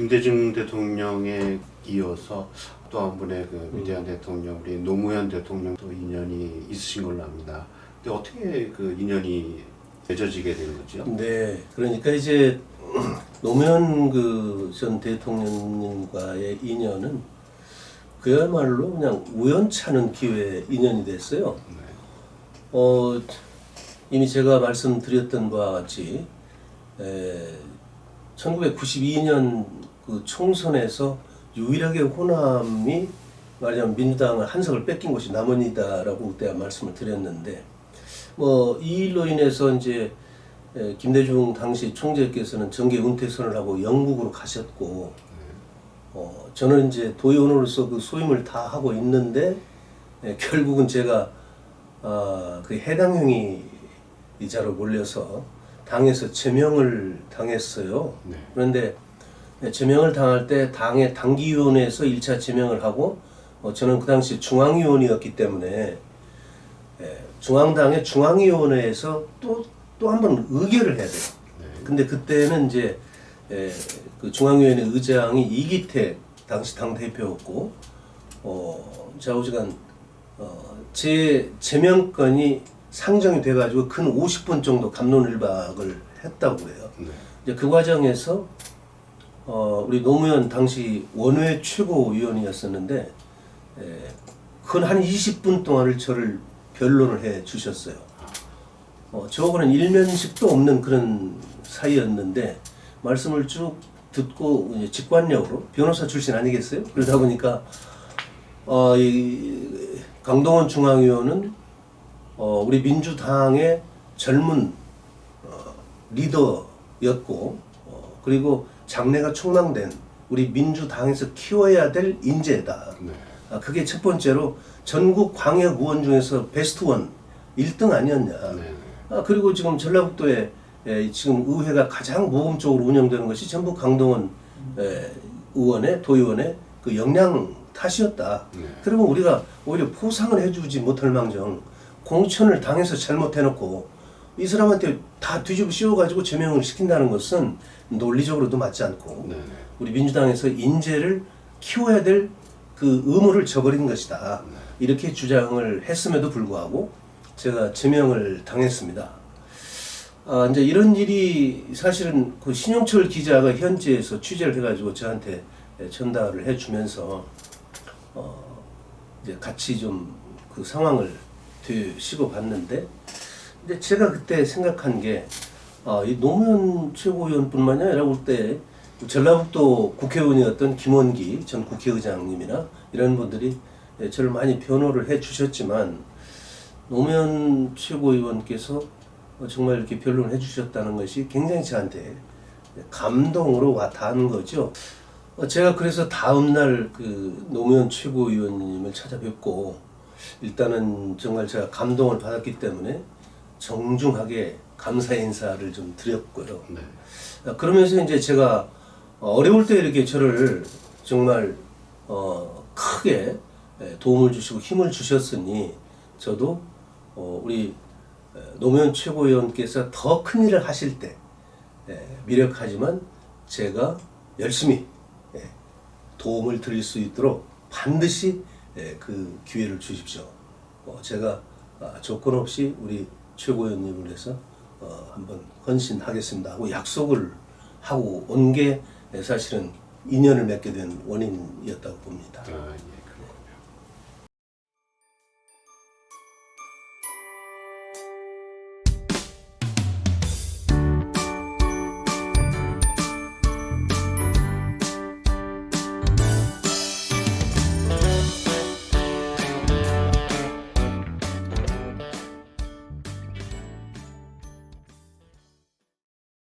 김대중 대통령에 이어서 또 한 분의 그 위대한 대통령 우리 노무현 대통령도 인연이 있으신 걸로 압니다. 근데 어떻게 그 인연이 맺어지게 된 거죠? 네, 그러니까 이제 노무현 그 전 대통령님과의 인연은 그야말로 그냥 우연찮은 기회에 인연이 됐어요. 네. 어, 이미 제가 말씀드렸던 바와 같이 에, 1992년 그 총선에서 유일하게 호남이 말하자면 민주당을 한석을 뺏긴 곳이 남원이다라고 그때 말씀을 드렸는데 뭐 이 일로 인해서 이제 에, 김대중 당시 총재께서는 정계 은퇴 선을 하고 영국으로 가셨고 어, 저는 이제 도의원으로서 그 소임을 다 하고 있는데 에, 결국은 제가 아, 그 해당 형이 이자로 몰려서 당에서 제명을 당했어요. 네. 그런데 제명을 당할 때 당의 당기위원회에서 1차 제명을 하고 어, 저는 그 당시 중앙위원이었기 때문에 예, 중앙당의 중앙위원회에서 또 또 한 번 의결을 해야 돼요. 네. 근데 그때는 이제 에, 그 중앙위원회 의장이 이기택 당시 당 대표였고 어 좌우지간 어 제 제명권이 상정이 돼가지고 근 50분 정도 감론을박을 했다고 해요. 네. 이제 그 과정에서 어 우리 노무현 당시 원외 최고위원이었었는데 근한 20분 동안을 저를 변론을 해 주셨어요. 어, 저하고는 일면식도 없는 그런 사이였는데 말씀을 쭉 듣고 직관력으로 변호사 출신 아니겠어요? 그러다 보니까 어, 이 강동원 중앙위원은 어, 우리 민주당의 젊은 어, 리더였고 어, 그리고 장래가 촉망된 우리 민주당에서 키워야 될 인재다. 네. 아, 그게 첫 번째로 전국 광역 의원 중에서 베스트 원 1등 아니었냐. 네. 아, 그리고 지금 전라북도에 에, 지금 의회가 가장 모범적으로 운영되는 것이 전부 강동원 에, 의원의 도의원의 그 역량 탓이었다. 네. 그러면 우리가 오히려 포상을 해주지 못할 망정 공천을 당해서 잘못해놓고 이 사람한테 다 뒤집어 씌워가지고 제명을 시킨다는 것은 논리적으로도 맞지 않고 네. 우리 민주당에서 인재를 키워야 될 그 의무를 저버린 것이다. 이렇게 주장을 했음에도 불구하고 제가 제명을 당했습니다. 아, 이제 이런 일이 사실은 그 신용철 기자가 현지에서 취재를 해가지고 저한테 전달을 해주면서 어, 이제 같이 좀 그 상황을 되시고 봤는데, 근데 제가 그때 생각한 게, 아, 이 노무현 최고위원뿐만이 아니라 그때 전라북도 국회의원이었던 김원기 전 국회의장님이나 이런 분들이 예, 저를 많이 변호를 해 주셨지만, 노무현 최고위원께서 어, 정말 이렇게 변론을 해 주셨다는 것이 굉장히 저한테 감동으로 와 닿은 거죠. 어, 제가 그래서 다음날 그 노무현 최고위원님을 찾아뵙고 일단은 정말 제가 감동을 받았기 때문에 정중하게 감사 인사를 좀 드렸고요. 네. 어, 그러면서 이제 제가 어, 어려울 때 이렇게 저를 정말 어, 크게 예, 도움을 주시고 힘을 주셨으니 저도 어, 우리 에, 노무현 최고위원께서 더 큰 일을 하실 때 예, 미력하지만 제가 열심히 예, 도움을 드릴 수 있도록 반드시 예, 그 기회를 주십시오. 어, 제가 아, 조건 없이 우리 최고위원님을 위해서 어, 한번 헌신하겠습니다 하고 약속을 하고 온 게 사실은 인연을 맺게 된 원인이었다고 봅니다. 아, 예.